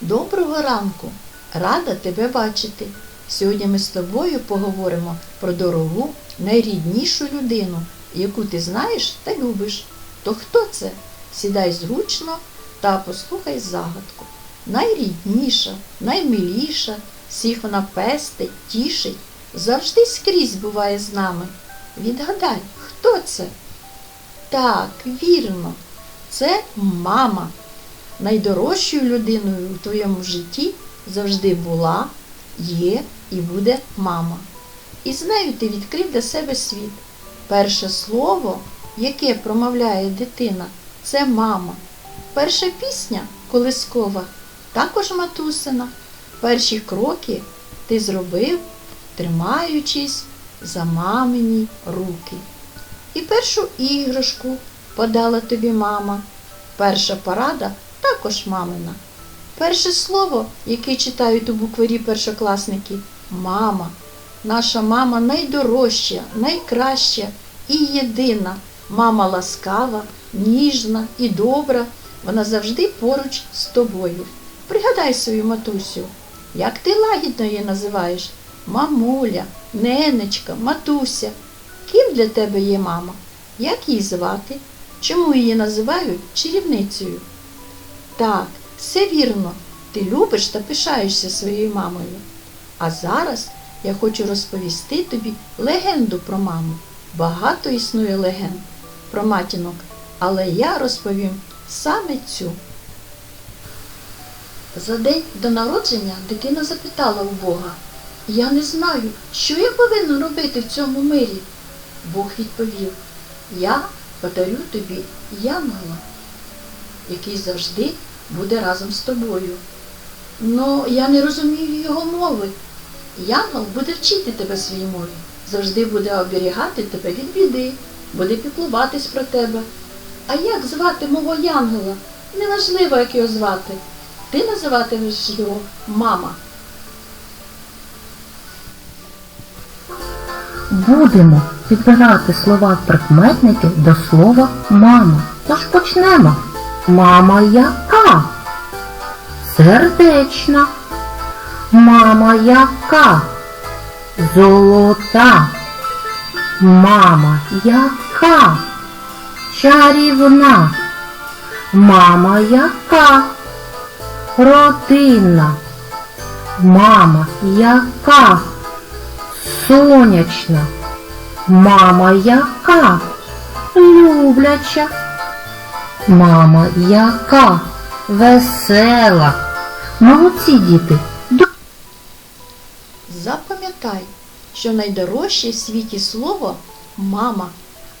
Доброго ранку! Рада тебе бачити. Сьогодні ми з тобою поговоримо про дорогу, найріднішу людину, яку ти знаєш та любиш. То хто це? Сідай зручно та послухай загадку. Найрідніша, наймиліша, всіх вона пестить, тішить, завжди скрізь буває з нами. Відгадай, хто це? Так, вірно, це мама. Найдорожчою людиною у твоєму житті завжди була, є і буде мама. І з нею ти відкрив для себе світ. Перше слово, яке промовляє дитина, це мама. Перша пісня колискова, також матусина. Перші кроки ти зробив, тримаючись за мамині руки. І першу іграшку подала тобі мама. Перша порада також мамина. Перше слово, яке читають у букварі першокласники мама. Наша мама найдорожча, найкраща і єдина. Мама ласкава, ніжна і добра. Вона завжди поруч з тобою. Пригадай свою матусю, як ти лагідно її називаєш? Мамуля, ненечка, матуся. Ким для тебе є мама? Як її звати? Чому її називають чарівницею? Так, все вірно. Ти любиш та пишаєшся своєю мамою. А зараз я хочу розповісти тобі легенду про маму. Багато існує легенд про матінок, але я розповім саме цю. За день до народження дитина запитала у Бога, я не знаю, що я повинна робити в цьому мирі. Бог відповів, я подарю тобі янгола, який завжди буде разом з тобою. Ну, я не розумію його мови. Янгол буде вчити тебе своїй мові, завжди буде оберігати тебе від біди, буде піклуватись про тебе. А як звати мого янгола? Неважливо, як його звати. Ти називатимеш його мама. Будемо підбирати слова прикметники до слова мама. Тож почнемо. Мама яка? Сердечна. Мама яка? Золота. Мама яка? Чарівна. Мама яка? Родинна. Мама яка? Сонячна. Мама яка? Любляча. Мама яка? Весела. Молодці діти. Запам'ятай, що найдорожче в світі слово мама.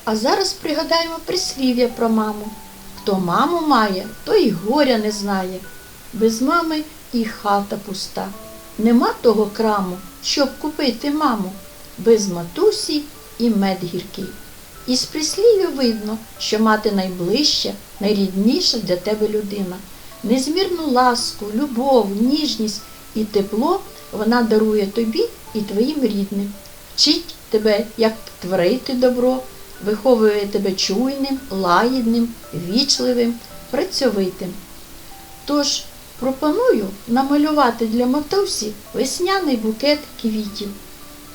А зараз пригадаємо прислів'я про маму. Хто маму має, той і горя не знає. Без мами і хата пуста. Нема того краму, щоб купити маму. Без матусі і мед гіркий. Із прислів'я видно, що мати найближча, найрідніша для тебе людина. Незмірну ласку, любов, ніжність і тепло вона дарує тобі і твоїм рідним. Вчить тебе, як творити добро, виховує тебе чуйним, лагідним, вічливим, працьовитим. Тож пропоную намалювати для матусі весняний букет квітів.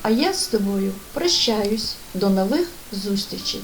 А я з тобою прощаюсь. До нових зустрічей!